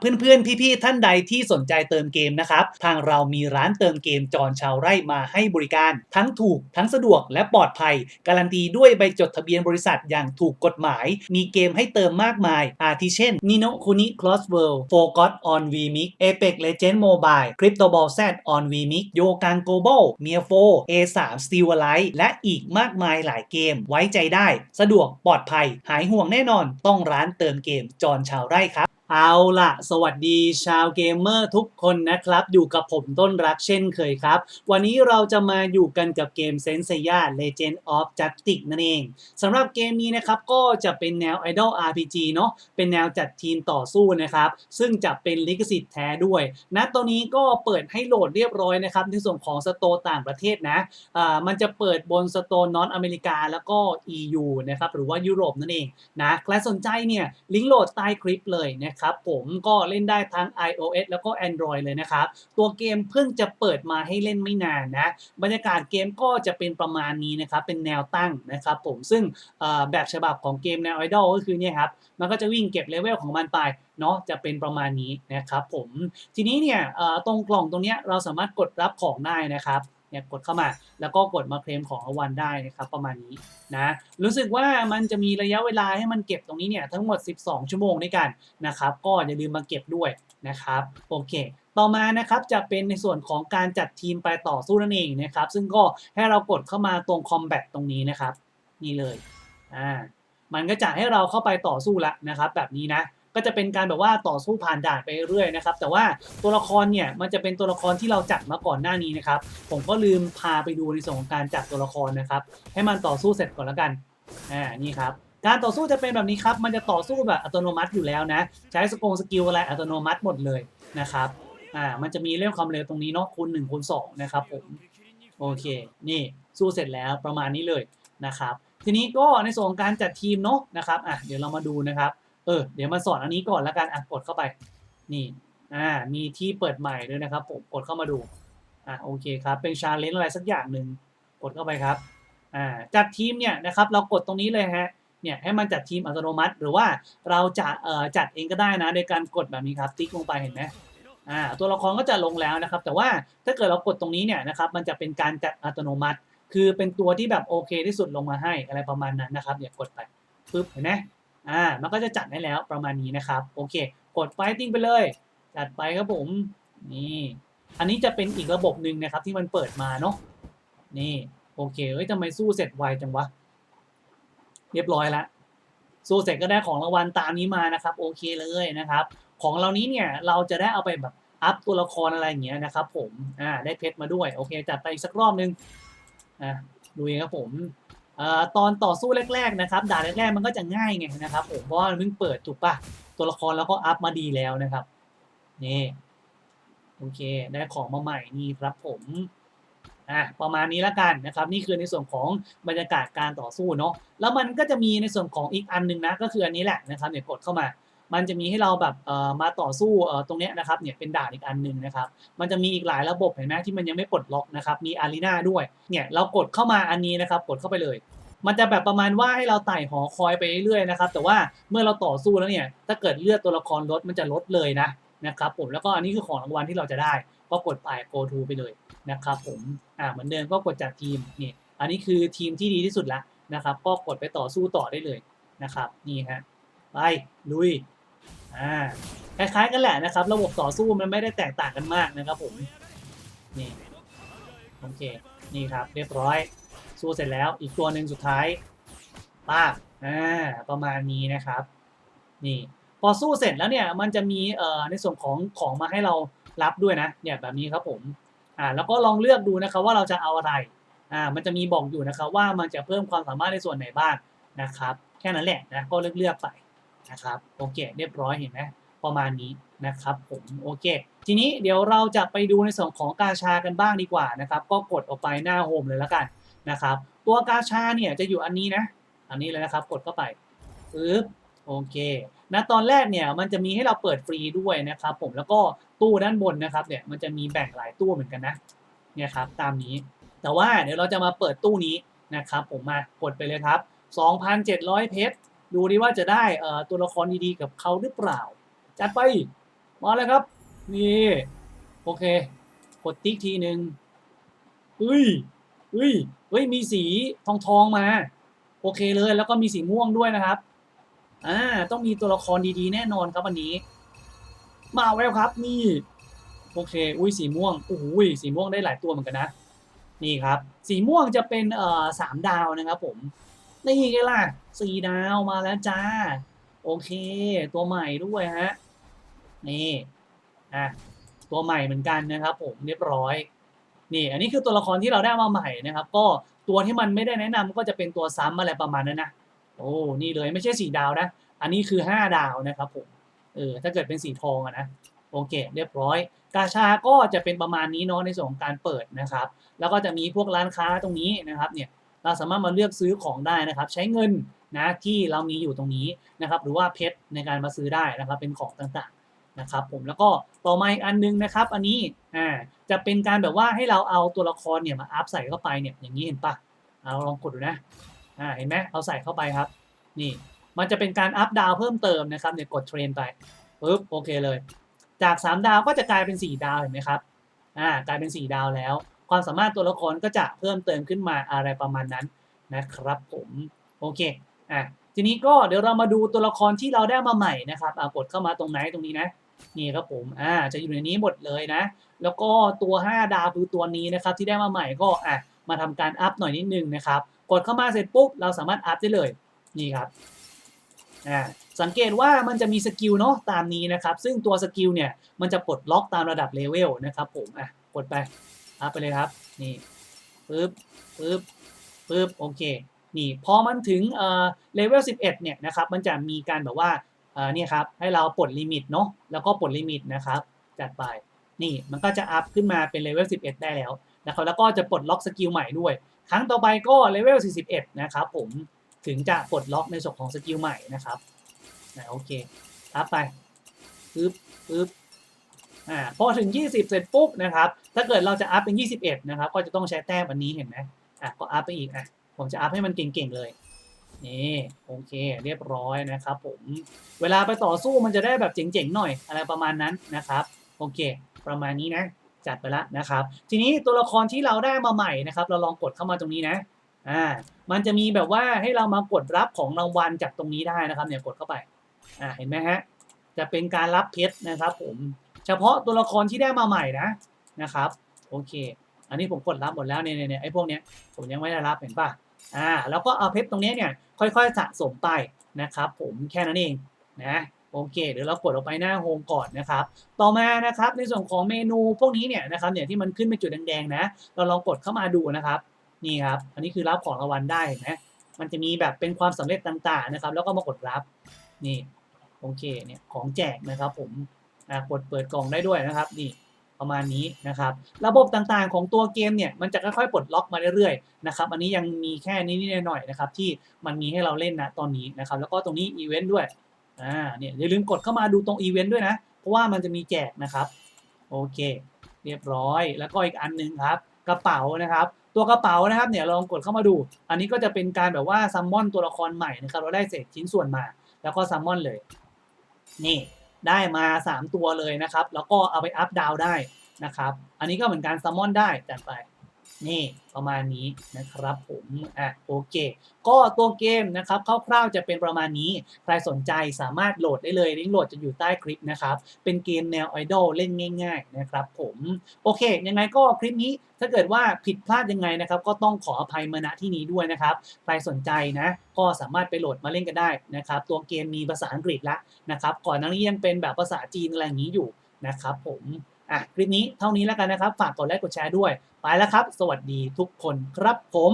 เพื่อนๆ พี่ๆ ท่านใดที่สนใจเติมเกมนะครับ ทางเรามีร้านเติมเกมจอนชาวไร่มาให้บริการ ทั้งถูกทั้งสะดวกและปลอดภัย การันตีด้วยใบจดทะเบียนบริษัทอย่างถูกกฎหมาย มีเกมให้เติมมากมาย อาทิเช่น Nino Kuni Cross World Forgot on VMix Apex Legends Mobile Crypto Ball Z on VMix โยกัง Global m i a 4 A3 Steel Alive และอีกมากมายหลายเกม ไว้ใจได้ สะดวกปลอดภัย หายห่วงแน่นอน ต้องร้านเติมเกมจอนชาวไร่ครับ เอาล่ะ สวัสดีชาวเกมเมอร์ทุกคนนะครับ อยู่กับผมต้นรักเช่นเคยครับ วันนี้เราจะมาอยู่กันกับเกม s e n s e y a Legend of Justice นั่นเองสำหรับเกมนี้นะครับ ก็จะเป็นแนว Idol RPG เนาะเป็นแนวจัดทีมต่อสู้นะครับ ซึ่งจะเป็นลิขสิทธิ์แท้ด้วยณตอนนี้ก็เปิดให้โหลดเรียบร้อยนะครับ ในส่วนของสโตต่างประเทศนะอ่ามันจะเปิดบนสโตนอตอเมริกาแล้วก็ EU นะครับหรือว่ายุโรปนั่นเองนะใครสนใจเนี่ยลิงก์โหลดใต้คลิปเลยนะครับครับผมก็เล่นได้ทั้ง iOS แล้วก็ Android เลยนะครับ ตัวเกมเพิ่งจะเปิดมาให้เล่นไม่นานนะ บรรยากาศเกมก็จะเป็นประมาณนี้นะครับ เป็นแนวตั้งนะครับผมซึ่งแบบฉบับของเกมแนวไอดอลก็คือเนี่ยครับ มันก็จะวิ่งเก็บเลเวลของมันไปเนาะจะเป็นประมาณนี้นะครับผม ทีนี้เนี่ยตรงกล่องตรงนี้เราสามารถกดรับของได้นะครับ เนี่ยกดเข้ามา แล้วก็กดมาเคลมของรางวัลได้นะครับประมาณนี้นะรู้สึกว่ามันจะมีระยะเวลาให้มันเก็บตรงนี้เนี่ยทั้งหมด 12 ชั่วโมงด้วยกันนะครับก็อย่าลืมมาเก็บด้วยนะครับโอเคต่อมานะครับจะเป็นในส่วนของการจัดทีมไปต่อสู้นั่นเองนะครับซึ่งก็ให้เรากดเข้ามาตรงคอมแบทตรงนี้นะครับนี่เลยอ่ามันก็จะให้เราเข้าไปต่อสู้ละนะครับแบบนี้นะ ก็จะเป็นการแบบว่าต่อสู้ผ่านด่านไปเรื่อยนะครับ แต่ว่าตัวละครเนี่ยมันจะเป็นตัวละครที่เราจัดมาก่อนหน้านี้นะครับ ผมก็ลืมพาไปดูในส่วนของการจัดตัวละครนะครับ ให้มันต่อสู้เสร็จก่อนแล้วกันอ่านี่ครับการต่อสู้จะเป็นแบบนี้ครับ มันจะต่อสู้แบบอัตโนมัติอยู่แล้วนะ ใช้สกงสกิลอะไรอัตโนมัติหมดเลยนะครับ อ่า มันจะมีเรื่องความเร็วตรงนี้เนาะคูณ1คูณ2นะครับผม โอเค นี่สู้เสร็จแล้วประมาณนี้เลยนะครับ ทีนี้ก็ในส่วนของการจัดทีมเนาะนะครับ อะ เดี๋ยวเรามาดูนะครับ เออเดี๋ยวมาสอนอันนี้ก่อนแล้วกันอะกดเข้าไป นี่อ่ามีที่เปิดใหม่ด้วยนะครับผมกดเข้ามาดูอะโอเคครับเป็นชาเลนจ์อะไรสักอย่างหนึ่งกดเข้าไปครับอ่าจัดทีมเนี่ยนะครับเรากดตรงนี้เลยฮะเนี่ยให้มันจัดทีมอัตโนมัติ หรือว่าเราจะเอ่อจัดเองก็ได้นะโดยการกดแบบนี้ครับติ๊กลงไปเห็นไหมอ่าตัวละครก็จะลงแล้วนะครับ แต่ว่าถ้าเกิดเรากดตรงนี้เนี่ยนะครับมันจะเป็นการจัดอัตโนมัติ คือเป็นตัวที่แบบโอเคที่สุดลงมาให้อะไรประมาณนั้นนะครับเนี่ยกดไปปึ๊บเห็นไหม อ่า มันก็จะจัดให้แล้วประมาณนี้นะครับ โอเค กดไฟติ้งไปเลย จัดไปครับผม นี่ อันนี้จะเป็นอีกระบบหนึ่งนะครับที่มันเปิดมาเนาะ นี่ โอเค เฮ้ยทำไมสู้เสร็จไวจังวะ เรียบร้อยล้วสู้เสร็จก็ได้ของรางวัลตามนี้มานะครับ โอเคเลยนะครับ ของเรานี้เนี่ยเราจะได้เอาไปแบบอัพตัวละครอะไรอย่างเงี้ยนะครับ ผม อ่า ได้เพชรมาด้วย โอเค จัดไปอีกสักรอบนึง อะดูเองครับผม ตอนต่อสู้แรก ๆ นะครับด่านแรกๆมันก็จะง่ายไงนะครับผมเพราะว่ามันเพิ่งเปิดถูกปะตัวละครแล้วก็อัพมาดีแล้วนะครับนี่โอเคได้ของมาใหม่นี่ครับผมอะประมาณนี้แล้วกันนะครับนี่คือในส่วนของบรรยากาศการต่อสู้เนาะแล้วมันก็จะมีในส่วนของอีกอันหนึงนะก็คืออันนี้แหละนะครับเนี่ยกดเข้ามา มันจะมีให้เราแบบเอ่อมาต่อสู้เอ่อตรงเนี้ยนะครับเนี่ยเป็นด่านอีกอันหนึ่งนะครับ มันจะมีอีกหลายระบบเห็นไหมที่มันยังไม่ปลดล็อกนะครับมีอารีนาด้วยเนี่ยเรากดเข้ามาอันนี้นะครับกดเข้าไปเลย มันจะแบบประมาณว่าให้เราไต่หอคอยไปเรื่อยๆนะครับแต่ว่าเมื่อเราต่อสู้แล้วเนี่ยถ้าเกิดเลือดตัวละครลดมันจะลดเลยนะนะครับผมแล้วก็อันนี้คือของรางวัลที่เราจะได้ ก็กดไป go to ไปเลยนะครับผมอ่าเหมือนเดิมก็กดจากทีมนี่อันนี้คือทีมที่ดีที่สุดละนะครับ ก็กดไปต่อสู้ต่อได้เลยนะครับ นี่ฮะไปลุย อ่าคล้ายๆกันแหละนะครับ ระบบต่อสู้มันไม่ได้แตกต่างกันมากนะครับผมนี่โอเคนี่ครับ เรียบร้อย สู้เสร็จแล้วอีกตัวหนึ่งสุดท้ายป้าอ่าประมาณนี้นะครับ นี่พอสู้เสร็จแล้วเนี่ยมันจะมีเอ่อในส่วนของของมาให้เรารับด้วยนะเนี่ยแบบนี้ครับผมอ่าแล้วก็ลองเลือกดูนะครับว่าเราจะเอาอะไรอ่ามันจะมีบอกอยู่นะครับว่ามันจะเพิ่มความสามารถในส่วนไหนบ้างนะครับ แค่นั้นแหละนะก็เลือกเลือกๆไป นะครับโอเคเรียบร้อยเห็นไหมประมาณนี้นะครับผมโอเค ทีนี้เดี๋ยวเราจะไปดูในส่วนของกาชากันบ้างดีกว่านะครับ ก็กดออกไปหน้าโฮมเลยแล้วกันนะครับ ตัวกาชาเนี่ยจะอยู่อันนี้นะ อันนี้เลยนะครับ กดเข้าไปปึ๊บโอเคนะตอนแรกเนี่ยมันจะมีให้เราเปิดฟรีด้วยนะครับ ผมแล้วก็ตู้ด้านบนนะครับเนี่ยมันจะมีแบ่งหลายตู้เหมือนกันนะเนี่ยครับตามนี้ แต่ว่าเดี๋ยวเราจะมาเปิดตู้นี้นะครับ ผมมากดไปเลยครับ 2,700 เพชร ดูดิว่าจะได้เอ่อตัวละครดีๆกับเขาหรือเปล่า จัดไป มาแล้วครับ นี่ โอเค กดติ๊กทีหนึ่งเฮ้ยเฮ้ยเฮ้ย มีสีทองทองมา โอเคเลย แล้วก็มีสีม่วงด้วยนะครับ อ่า ต้องมีตัวละครดีๆ แน่นอนครับวันนี้ มาแล้วครับ นี่ โอเค อุ้ย สีม่วงโอ้โหสีม่วงได้หลายตัวเหมือนกันนะ นี่ครับ สีม่วงจะเป็นเอ่อสามดาวนะครับผม นี่ไงล่ะสี่ดาวมาแล้วจ้า โอเค ตัวใหม่ด้วยฮะ นี่อะตัวใหม่เหมือนกันนะครับ ผมเรียบร้อย นี่ อันนี้คือตัวละครที่เราได้มาใหม่นะครับ ก็ตัวที่มันไม่ได้แนะนำก็จะเป็นตัวซ้ำอะไรประมาณนั้นนะโอ้นี่เลยไม่ใช่สี่ดาวนะ อันนี้คือห้าดาวนะครับผมเออถ้าเกิดเป็นสีทองอะนะโอเค เรียบร้อย กาชาก็จะเป็นประมาณนี้เนาะในส่วนของการเปิดนะครับ แล้วก็จะมีพวกร้านค้าตรงนี้นะครับเนี่ย เราสามารถมาเลือกซื้อของได้นะครับ ใช้เงินนะที่เรามีอยู่ตรงนี้นะครับ หรือว่าเพชรในการมาซื้อได้นะครับ เป็นของต่างๆนะครับ ผมแล้วก็ต่อมาอีกอันนึงนะครับ อันนี้อ่าจะเป็นการแบบว่าให้เราเอาตัวละครเนี่ยมาอัพใส่เข้าไปเนี่ยอย่างนี้เห็นปะเอาลองกดดูนะอ่าเห็นไหมเอาใส่เข้าไปครับ นี่มันจะเป็นการอัพดาวเพิ่มเติมนะครับเนี่ยกดเทรนไปปึ๊บโอเคเลย จาก 3 ดาวก็จะกลายเป็น 4 ดาวเห็นไหมครับอ่ากลายเป็น 4 ดาวแล้ว ความสามารถตัวละครก็จะเพิ่มเติมขึ้นมาอะไรประมาณนั้นนะครับผมโอเคอะทีนี้ก็เดี๋ยวเรามาดูตัวละครที่เราได้มาใหม่นะครับอ่ากดเข้ามาตรงไหนตรงนี้นะนี่ครับผมอ่าจะอยู่ในนี้หมดเลยนะ แล้วก็ตัว 5 ดาวคือตัวนี้นะครับที่ได้มาใหม่ก็อะมาทำการอัพหน่อยนิดนึงนะครับกดเข้ามาเสร็จปุ๊บเราสามารถอัพได้เลยนี่ครับอ่าสังเกตว่ามันจะมีสกิลเนาะตามนี้นะครับ ซึ่งตัวสกิลเนี่ยมันจะปลดล็อกตามระดับเลเวลนะครับผมอะกดไป อัพไปเลยครับ นี่ปึ๊บปึ๊บปึ๊บโอเค นี่พอมันถึงเอ่อเลเวล11 เนี่ยนะครับมันจะมีการแบบว่าเอ่อเนี่ยครับให้เราปลดลิมิตเนาะแล้วก็ปลดลิมิตนะครับ จัดไปนี่มันก็จะอัพขึ้นมาเป็นเลเวล11 ได้แล้วนะครับแล้วก็จะปลดล็อกสกิลใหม่ด้วย ครั้งต่อไปก็เลเวล41 นะครับผมถึงจะปลดล็อกในส่วนของสกิลใหม่นะครับนะโอเคอัพไปปึ๊บปึ๊บ อ่าพอถึง 20 เสร็จปุ๊บนะครับถ้าเกิดเราจะอัพเป็น 21 นะครับ ก็จะต้องใช้แต้มอันนี้เห็นไหมอะก็อัพไปอีกอะผมจะอัพให้มันเก่งๆเลยนี่โอเคเรียบร้อยนะครับผมเวลาไปต่อสู้มันจะได้แบบเจ๋งๆหน่อยอะไรประมาณนั้นนะครับโอเค ประมาณนี้นะจัดไปละนะครับ ทีนี้ตัวละครที่เราได้มาใหม่นะครับ เราลองกดเข้ามาตรงนี้นะอ่ามันจะมีแบบว่าให้เรามากดรับของรางวัลจากตรงนี้ได้นะครับเนี่ยกดเข้าไปอ่าเห็นไหมฮะจะเป็นการรับเพชรนะครับผม เฉพาะตัวละครที่ได้มาใหม่นะนะครับโอเค อันนี้ผมกดรับหมดแล้วเนี่ยเนี่ยไอ้พวกเนี้ยผมยังไม่ได้รับเห็นป่ะอ่าแล้วก็เอาเพชรตรงนี้เนี่ยค่อยๆสะสมไปนะครับผมแค่นั้นเองนะโอเคเดี๋ยวเรากดออกไปหน้าโฮมก่อนนะครับ ต่อมานะครับในส่วนของเมนูพวกนี้เนี่ยนะครับเนี่ยที่มันขึ้นเป็นจุดแดงๆนะ เราลองกดเข้ามาดูนะครับนี่ครับอันนี้คือรับของรางวัลได้เห็นไหมมันจะมีแบบเป็นความสำเร็จต่างๆนะครับ แล้วก็มากดรับนี่โอเคเนี่ยของแจกนะครับผม กดเปิดกล่องได้ด้วยนะครับนี่ประมาณนี้นะครับ ระบบต่างๆของตัวเกมเนี่ยมันจะค่อยๆปลดล็อกมาเรื่อยๆนะครับอันนี้ยังมีแค่นี้ๆหน่อยนะครับที่มันมีให้เราเล่นนะตอนนี้นะครับแล้วก็ตรงนี้อีเวนต์ด้วยอ่าเนี่ยอย่าลืมกดเข้ามาดูตรงอีเวนต์ด้วยนะ เพราะว่ามันจะมีแจกนะครับโอเค เรียบร้อย แล้วก็อีกอันหนึงครับกระเป๋านะครับตัวกระเป๋านะครับเนี่ยลองกดเข้ามาดู อันนี้ก็จะเป็นการแบบว่าซัมมอนตัวละครใหม่นะครับเราได้เศษชิ้นส่วนมา แล้วก็ซัมมอนเลย นี่ ได้มา 3 ตัวเลยนะครับ แล้วก็เอาไปอัพดาวได้นะครับ อันนี้ก็เหมือนการซัมมอนได้จัดไป นี่ประมาณนี้นะครับผมอะโอเค ก็ตัวเกมนะครับคร่าวๆจะเป็นประมาณนี้ ใครสนใจสามารถโหลดได้เลยลิงก์โหลดจะอยู่ใต้คลิปนะครับ เป็นเกมแนวไอดอลเล่นง่าย ๆ นะครับผมโอเค ยังไงก็คลิปนี้ถ้าเกิดว่าผิดพลาดยังไงนะครับ ก็ต้องขออภัยมาณที่นี้ด้วยนะครับ ใครสนใจนะก็สามารถไปโหลดมาเล่นกันได้นะครับ ตัวเกมมีภาษาอังกฤษล้วนะครับ ก่อนหน้านี้ยังเป็นแบบภาษาจีนอะไรอย่างนี้อยู่นะครับผมอะคลิปนี้เท่านี้แล้วกันนะครับ ฝากกดไลค์กดแชร์ด้วย ไปแล้วครับ สวัสดีทุกคนครับผม